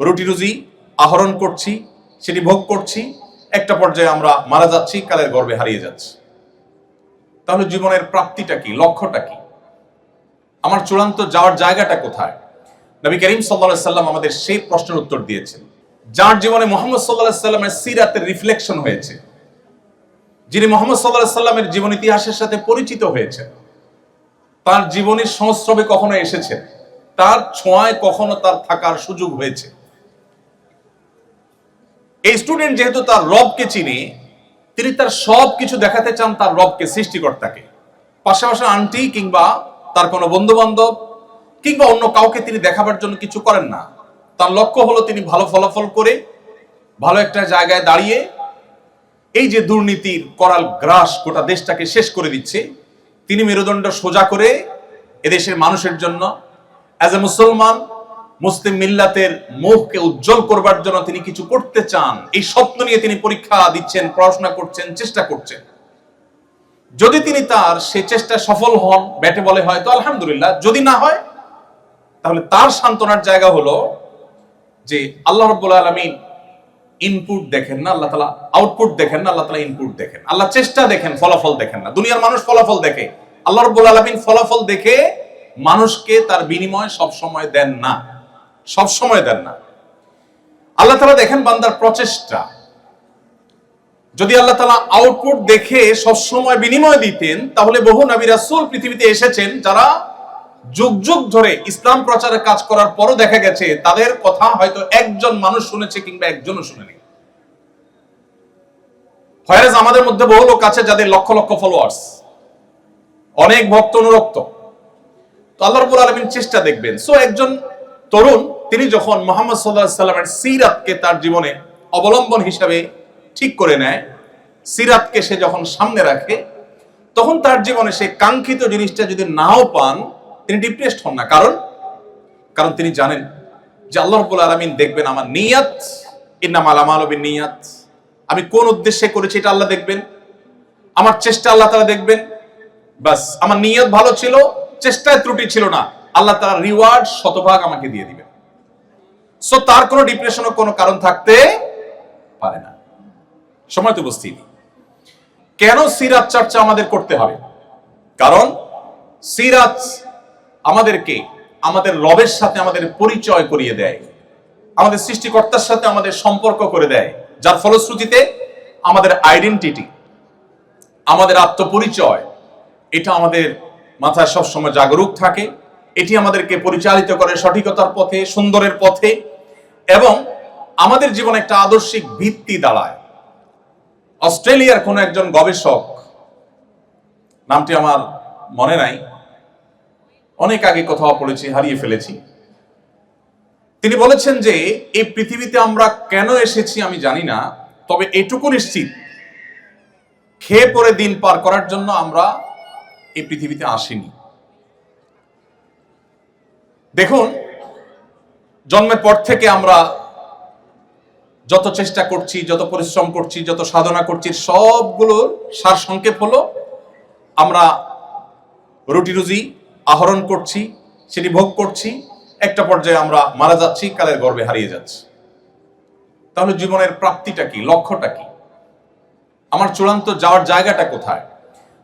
রুটি রুজি আহরণ করছি, সেটি ভোগ করছি, একটা পর্যায়ে আমরা মারা যাচ্ছি, কালের গর্বে হারিয়ে যাচ্ছি। তাহলে জীবনের প্রাপ্তিটা কি, লক্ষ্যটা কি? আমার চূড়ান্ত যাওয়ার জায়গাটা কোথায়? নবী করিম সাল্লাহ সাল্লাম আমাদের সেই প্রশ্নের উত্তর দিয়েছেন। যার জীবনে মোহাম্মদ সাল্লাহ সাল্লামের সিরাতের রিফ্লেকশন হয়েছে, যিনি মোহাম্মদ সাল্লাহ সাল্লামের জীবন ইতিহাসের সাথে পরিচিত হয়েছেন। তার জীবনের সংস্রবে কখনো এসেছেন, তার ছোঁয়ায় কখনো তার থাকার সুযোগ হয়েছে। এই স্টুডেন্ট যেহেতু তার রবকে চিনে, তিনি তার সব কিছু দেখাতে চান তার রবকে, সৃষ্টিকর্তাকে। পাশাপাশি আন্টি কিংবা তার কোনো বন্ধু বান্ধব কিংবা অন্য কাউকে তিনি দেখাবার জন্য কিছু করেন না। তার লক্ষ্য হলো তিনি ভালো ফলাফল করে, ভালো একটা জায়গায় দাঁড়িয়ে এই যে দুর্নীতির করাল গ্রাস গোটা দেশটাকে শেষ করে দিচ্ছে, তিনি মেরুদণ্ড সোজা করে এদেশের মানুষের জন্য অ্যাজ এ মুসলমান মুসলিম মিল্লাতের মুখকে উজ্জ্বল করবার জন্য তিনি কিছু করতে চান। এই স্বপ্ন নিয়ে তিনি পরীক্ষা দিচ্ছেন, পড়াশোনা করছেন, চেষ্টা করছেন। যদি তিনি তার সে চেষ্টা সফল হন, ব্যাটে বলে হয়, তো আলহামদুলিল্লাহ। যদি না হয়, তাহলে তার সান্ত্বনার জায়গা হলো যে আল্লাহ রব্বুল আলমিন ইনপুট দেখেন না, আল্লাহ তালা আউটপুট দেখেন না, আল্লাহ তালা ইনপুট দেখেন। আল্লাহ চেষ্টা দেখেন, ফলাফল দেখেন না। দুনিয়ার মানুষ ফলাফল দেখে। আল্লাহ রব্বুল আলমিন ফলাফল দেখে মানুষকে তার বিনিময় সব সময় দেন না। সব সময় দেন না। আল্লাহ তালা দেখেন বান্দার প্রচেষ্টা। যদি আল্লাহ তালা আউটপুট দেখে সবসময় বিনিময় দিতেন, তাহলে বহু নবী রাসূল পৃথিবীতে এসেছেন যারা যুগ যুগ ধরে ইসলাম প্রচারে কাজ করার পরও দেখা গেছে, তাদের কথা হয়তো একজন মানুষ শুনেছে কিংবা একজনও শুনেনি। ফয়াজ, আমাদের মধ্যে বহু লোক আছে যাদের লক্ষ লক্ষ ফলোয়ার্স অনেক ভক্ত অনুরক্ত। তো আল্লাহ রবুল আলমিন চেষ্টা দেখবেন। সো একজন তরুণ তিনি যখন মোহাম্মদ সাল্লাহ সাল্লামের সিরাতকে তার জীবনে অবলম্বন হিসাবে ঠিক করে নেয়, সিরাতকে সে যখন সামনে রাখে, তখন তার জীবনে সে কাঙ্ক্ষিত জিনিসটা যদি নাও পান, তিনি ডিপ্রেসড হন না। কারণ? কারণ তিনি জানেন যে আল্লাহ রব্বুল আলমিন দেখবেন আমার নিয়াত ইন্নাম আলাম আলবিন নিয়াত আমি কোন উদ্দেশ্যে করেছি এটা আল্লাহ দেখবেন? আমার চেষ্টা আল্লাহ তারা দেখবেন? বাস আমার নিয়ত ভালো ছিল, চেষ্টায় ত্রুটি ছিল না। আল্লাহ তারা রিওয়ার্ড শতভাগ আমাকে দিয়ে দিবেন। সো তার কোনো ডিপ্রেশনও কোনো কারণ থাকতে পারে না। সময় তো উপস্থিত, কেন সিরাত চর্চা আমাদের করতে হবে? কারণ সিরাত আমাদেরকে আমাদের রবের সাথে আমাদের পরিচয় করিয়ে দেয়, আমাদের সৃষ্টিকর্তার সাথে আমাদের সম্পর্ক করে দেয়, যার ফলশ্রুতিতে আমাদের আইডেন্টিটি আমাদের আত্মপরিচয়, এটা আমাদের মাথায় সবসময় জাগরুক থাকে। এটি আমাদেরকে পরিচালিত করে সঠিকতার পথে, সুন্দরের পথে এবং আমাদের জীবনে একটা আদর্শিক ভিত্তি দাঁড়ায়। অস্ট্রেলিয়ার কোন একজন গবেষক, নামটি আমার মনে নাই, অনেক আগে কোথাও পড়েছি, হারিয়ে ফেলেছি। তিনি বলেছেন যে, এই পৃথিবীতে আমরা কেন এসেছি আমি জানি না, তবে এটুকু নিশ্চিত, খেয়ে পরে দিন পার করার জন্য আমরা এই পৃথিবীতে আসিনি। দেখুন জন্মের পর থেকে আমরা যত চেষ্টা করছি, যত পরিশ্রম করছি, যত সাধনা করছি সবগুলোর সার সংক্ষেপ হলো, আমরা রুটি রুজি আহরণ করছি, সেটি ভোগ করছি, একটা পর্যায়ে আমরা মারা যাচ্ছি, কালের গর্বে হারিয়ে যাচ্ছি। তাহলে জীবনের প্রাপ্তিটা কি, লক্ষ্যটা কি? আমার চূড়ান্ত যাওয়ার জায়গাটা কোথায়?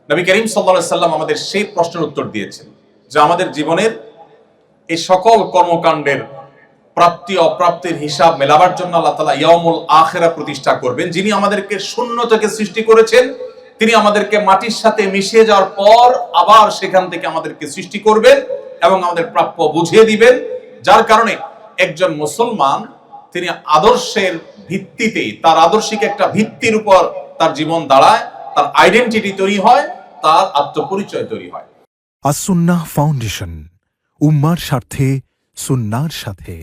নবী করিম সাল্লা সাল্লাম আমাদের সেই প্রশ্নের উত্তর দিয়েছেন যে আমাদের জীবনের এই সকল কর্মকাণ্ডের প্রাপ্তি, অপ্রাপ্তির হিসাব মেলাবার জন্য আল্লাহ তালা ইয়ামুল আখেরা প্রতিষ্ঠা করবেন। যিনি আমাদেরকে শূন্য থেকে সৃষ্টি করেছেন, তিনি আমাদেরকে মাটির সাথে মিশিয়ে যাওয়ার পর আবার সেখান থেকে আমাদেরকে সৃষ্টি করবেন এবং আমাদের প্রাপ্য বুঝিয়ে দিবেন। যার কারণে একজন মুসলমান, তিনি আদর্শের ভিত্তিতে তার আদর্শিক একটা ভিত্তির উপর তার জীবন দাঁড়ায়, তার আইডেন্টিটি তৈরি হয়, তার আত্মপরিচয় তৈরি হয়। আসুন্নাহ ফাউন্ডেশন, উম্মার স্বার্থে, সুন্নার সাথে।